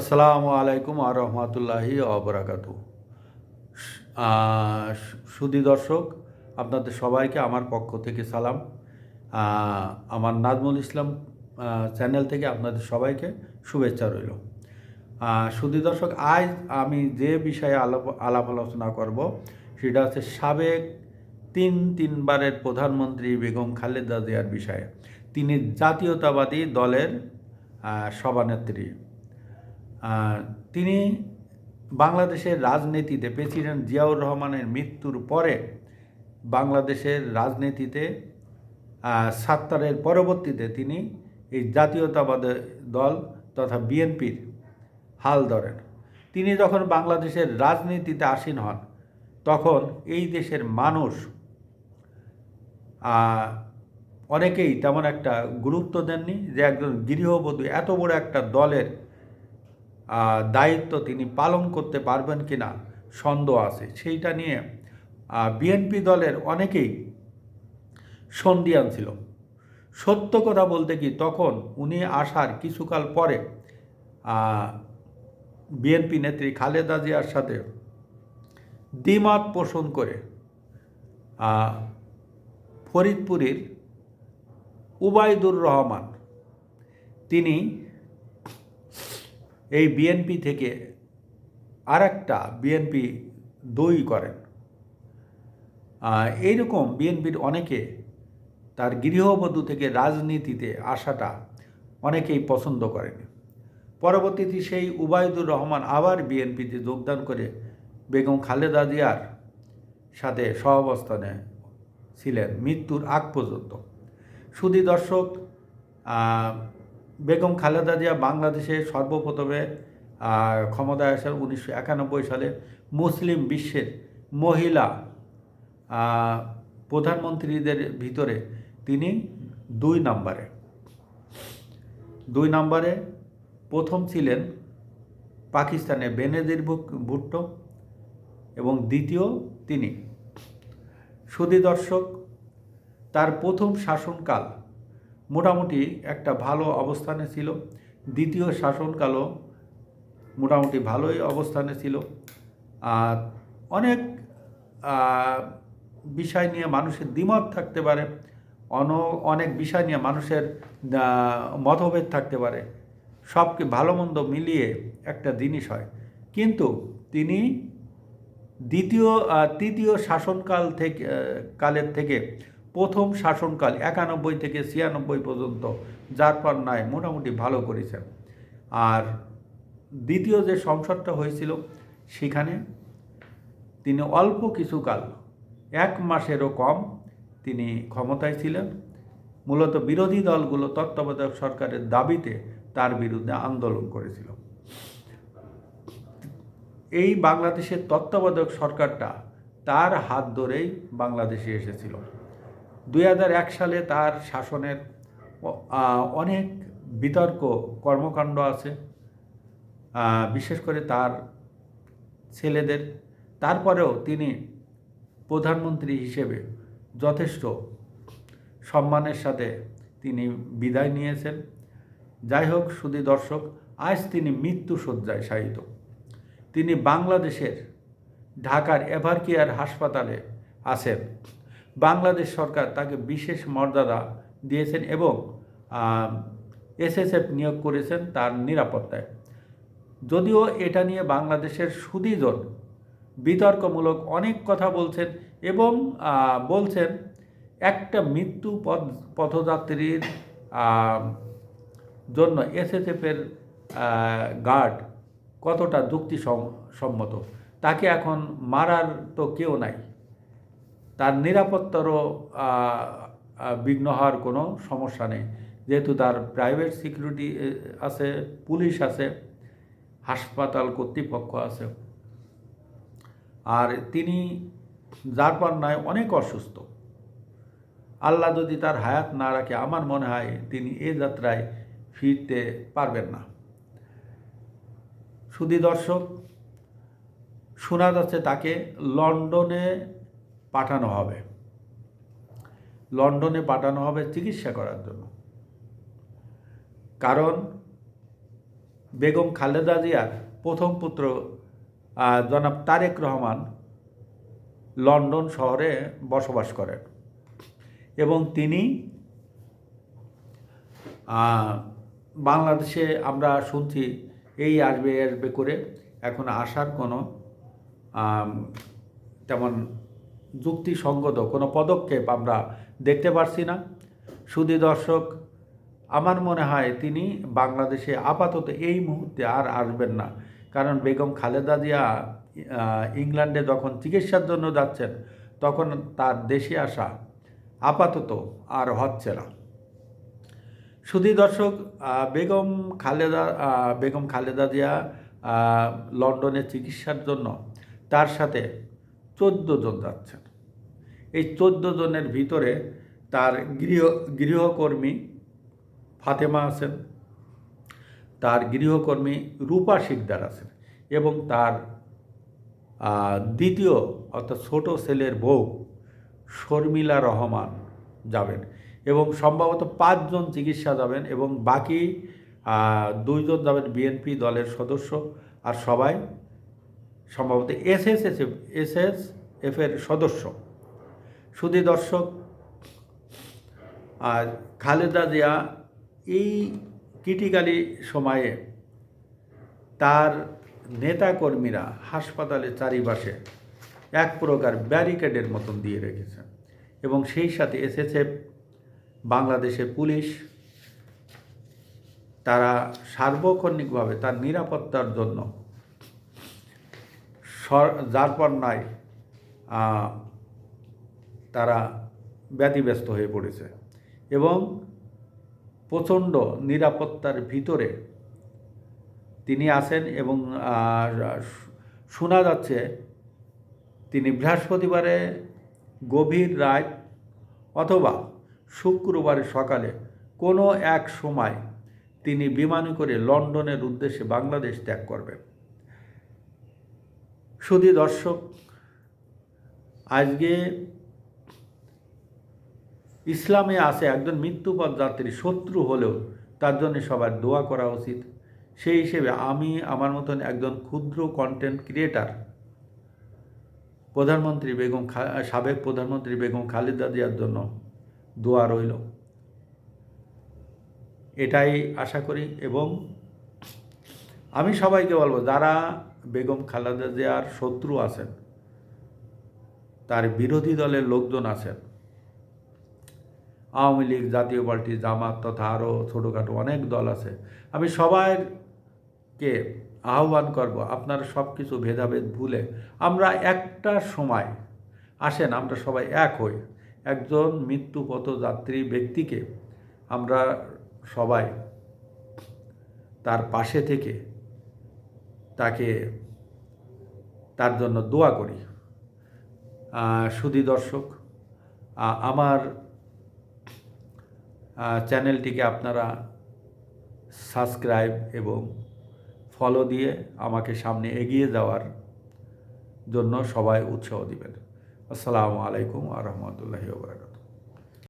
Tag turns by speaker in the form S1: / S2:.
S1: আসসালামু আলাইকুম আর রহমতুল্লাহি অবরাকাতু সুদী দর্শক, আপনাদের সবাইকে আমার পক্ষ থেকে সালাম। আমার নাজমুল ইসলাম চ্যানেল থেকে আপনাদের সবাইকে শুভেচ্ছা রইল। সুদী দর্শক, আজ আমি যে বিষয়ে আলাপ আলাপ আলোচনা করব, সেটা হচ্ছে সাবেক তিন, তিনবারের প্রধানমন্ত্রী বেগম খালেদা জিয়ার বিষয়ে। তিনি জাতীয়তাবাদী দলের সভানেত্রী। তিনি বাংলাদেশের রাজনীতিতে প্রেসিডেন্ট জিয়াউর রহমানের মৃত্যুর পরে বাংলাদেশের রাজনীতিতে সাত্তারের পরবর্তীতে তিনি এই জাতীয়তাবাদ দল তথা বিএনপির হাল ধরেন। তিনি যখন বাংলাদেশের রাজনীতিতে আসীন হন, তখন এই দেশের মানুষ অনেকেই তেমন একটা গুরুত্ব দেননি যে একজন গৃহবধূ, এত বড় একটা দলের দায়িত্ব তিনি পালন করতে পারবেন কি না সন্দেহ আছে। সেইটা নিয়ে বিএনপি দলের অনেকেই সন্দিয়ান ছিল। সত্য কথা বলতে কি, তখন উনি আসার কিছুকাল পরে বিএনপি নেত্রী খালেদা জিয়ার সাথে দ্বিমত পোষণ করে ফরিদপুরের উবাইদুর রহমান, তিনি এই বিএনপি থেকে আরেকটা বিএনপি দই করেন। এইরকম বিএনপির অনেকে তার গৃহবধূ থেকে রাজনীতিতে আসাটা অনেকেই পছন্দ করেন। পরবর্তীতে সেই উবায়দুর রহমান আবার বিএনপিতে যোগদান করে বেগম খালেদা জিয়ার সাথে সহাবস্থানে ছিলেন, মৃত্যুর আগ পর্যন্ত। সুদী দর্শক বেগম খালেদা জিয়া বাংলাদেশে সর্বপ্রথমে ক্ষমতায় আসার উনিশশো একানব্বই সালে। মুসলিম বিশ্বের মহিলা প্রধানমন্ত্রীদের ভিতরে তিনি দুই নম্বরে। দুই নম্বরে প্রথম ছিলেন পাকিস্তানের বেনেদির ভুট্টো এবং দ্বিতীয় তিনি। সুদী দর্শক, তার প্রথম শাসনকাল মোটামুটি একটা ভালো অবস্থানে ছিল। দ্বিতীয় শাসনকালও মোটামুটি ভালোই অবস্থানে ছিল। আর অনেক বিষয় নিয়ে মানুষের দ্বিমত থাকতে পারে। অন, অনেক বিষয় নিয়ে মানুষের মতভেদ থাকতে পারে। সবকে ভালো মন্দ মিলিয়ে একটা জিনিস হয়। কিন্তু তিনি দ্বিতীয় তৃতীয় শাসনকাল থেকে কালের থেকে প্রথম শাসনকাল একানব্বই থেকে ছিয়ানব্বই পর্যন্ত যার পর নয় মোটামুটি ভালো করেছেন আর দ্বিতীয় যে সংসদটা হয়েছিল, সেখানে তিনি অল্প কিছুকাল, এক মাসেরও কম তিনি ক্ষমতায় ছিলেন। মূলত বিরোধী দলগুলো তত্ত্বাবধায়ক সরকারের দাবিতে তার বিরুদ্ধে আন্দোলন করেছিল। এই বাংলাদেশের তত্ত্বাবধায়ক সরকারটা তার হাত ধরেই বাংলাদেশে এসেছিল। দুই সালে তার শাসনের অনেক বিতর্ক, কর্মকাণ্ড আছে। বিশেষ করে তার ছেলেদের। তারপরেও তিনি প্রধানমন্ত্রী হিসেবে যথেষ্ট সম্মানের সাথে তিনি বিদায় নিয়েছেন। যাই হোক, সুদী দর্শক, আজ তিনি মৃত্যু শয্যায় শায়িত। তিনি বাংলাদেশের ঢাকার এভারকেয়ার হাসপাতালে আছেন। বাংলাদেশ সরকার তাকে বিশেষ মর্যাদা দিয়েছেন এবং এসএসএফ নিয়োগ করেছেন তার নিরাপত্তায়। যদিও এটা নিয়ে বাংলাদেশের সুদীজন বিতর্কমূলক অনেক কথা বলছেন এবং বলছেন একটা মৃত্যু পথ, পথযাত্রীর জন্য এসএসএফের গার্ড কতটা যুক্তিসম্মত তাকে এখন মারার তো কেউ নাই। তার নিরাপত্তারও বিঘ্ন হওয়ার কোনো সমস্যা নেই। যেহেতু তার প্রাইভেট সিকিউরিটি আছে, পুলিশ আছে, হাসপাতাল কর্তৃপক্ষ আছে। আর তিনি যার পর নয় অনেক অসুস্থ। আল্লাহ যদি তার হায়াত না রাখে, আমার মনে হয় তিনি এ যাত্রায় ফিরতে পারবেন না। সুদী দর্শক, শোনা যাচ্ছে তাকে লন্ডনে পাঠানো হবে। লন্ডনে পাঠানো হবে চিকিৎসা করার জন্য। কারণ বেগম খালেদা জিয়ার প্রথম পুত্র জনাব তারেক রহমান লন্ডন শহরে বসবাস করেন এবং তিনি বাংলাদেশে আমরা শুনছি এই আসবে আসবে করে এখন আসার কোনো তেমন যুক্তিসঙ্গত কোনো পদক্ষেপ আমরা দেখতে পারছি না। শুধু দর্শক, আমার মনে হয় তিনি বাংলাদেশে আপাতত এই মুহূর্তে আর আসবেন না। কারণ বেগম খালেদা জিয়া ইংল্যান্ডে যখন চিকিৎসার জন্য যাচ্ছেন, তখন তার দেশে আসা আপাতত আর হচ্ছে না। শুধু দর্শক বেগম খালেদা বেগম খালেদা জিয়া লন্ডনে চিকিৎসার জন্য তার সাথে চোদ্দ জন যাচ্ছেন। এই চোদ্দ জনের ভিতরে তার গৃহ, গৃহকর্মী ফাতেমা আছেন, তার গৃহকর্মী রূপা শিকদার আছেন এবং তার দ্বিতীয় অর্থাৎ ছোট ছেলের বউ শর্মিলা রহমান যাবেন এবং সম্ভবত পাঁচজন চিকিৎসা যাবেন এবং বাকি দুইজন যাবেন বিএনপি দলের সদস্য আর সবাই সম্ভবত এস এস এস এফের সদস্য। শুধু দর্শক, আর খালেদা জিয়া এই ক্রিটিক্যালি সময়ে তার নেতাকর্মীরা হাসপাতালের চারিপাশে এক প্রকার ব্যারিকেডের মতন দিয়ে রেখেছে এবং সেই সাথে এসএসএফ বাংলাদেশের পুলিশ, তারা সার্বক্ষণিকভাবে তার নিরাপত্তার জন্য যারপরনায় আহ, তারা ব্যতিব্যস্ত হয়ে পড়েছে এবং প্রচণ্ড নিরাপত্তার ভিতরে তিনি আছেন এবং শোনা যাচ্ছে তিনি বৃহস্পতিবারে গভীর রাত অথবা শুক্রবারে সকালে কোনো এক সময় তিনি বিমানে করে লন্ডনের উদ্দেশ্যে বাংলাদেশ ত্যাগ করবেন শুধু দর্শক, আজকে ইসলামে আছে একজন মৃত্যুপথ যাত্রী, শত্রু হলেও তার জন্য সবার দোয়া করা উচিত। সেই হিসেবে আমি আমার মতন একজন ক্ষুদ্র কন্টেন্ট ক্রিয়েটার প্রধানমন্ত্রী বেগম সাবেক প্রধানমন্ত্রী বেগম খালেদা জিয়ার জন্য দোয়া রইল। এটাই আশা করি এবং আমি সবাইকে বলব, যারা বেগম খালেদা জিয়ার শত্রু আছেন, তার বিরোধী দলের লোকজন আছেন। আওয়ামী লীগ, জাতীয় পার্টি, জামাত তথা আরও ছোটোখাটো অনেক দল আছে। আমি সবাইকে আহ্বান করব, আপনারা সব কিছু ভেদাভেদ ভুলে আমরা একটা সময় আসেন, আমরা সবাই এক হই। একজন মৃত্যুপথ যাত্রী ব্যক্তিকে আমরা সবাই তার পাশে থেকে তাকে তার জন্য দোয়া করি। সুধী দর্শক আমার চ্যানেলটিকে আপনারা সাবস্ক্রাইব এবং ফলো দিয়ে আমাকে সামনে এগিয়ে যাওয়ার জন্য সবাই উৎসাহ দিবেন। আসসালামু আলাইকুম আ রহমতুল্লাহি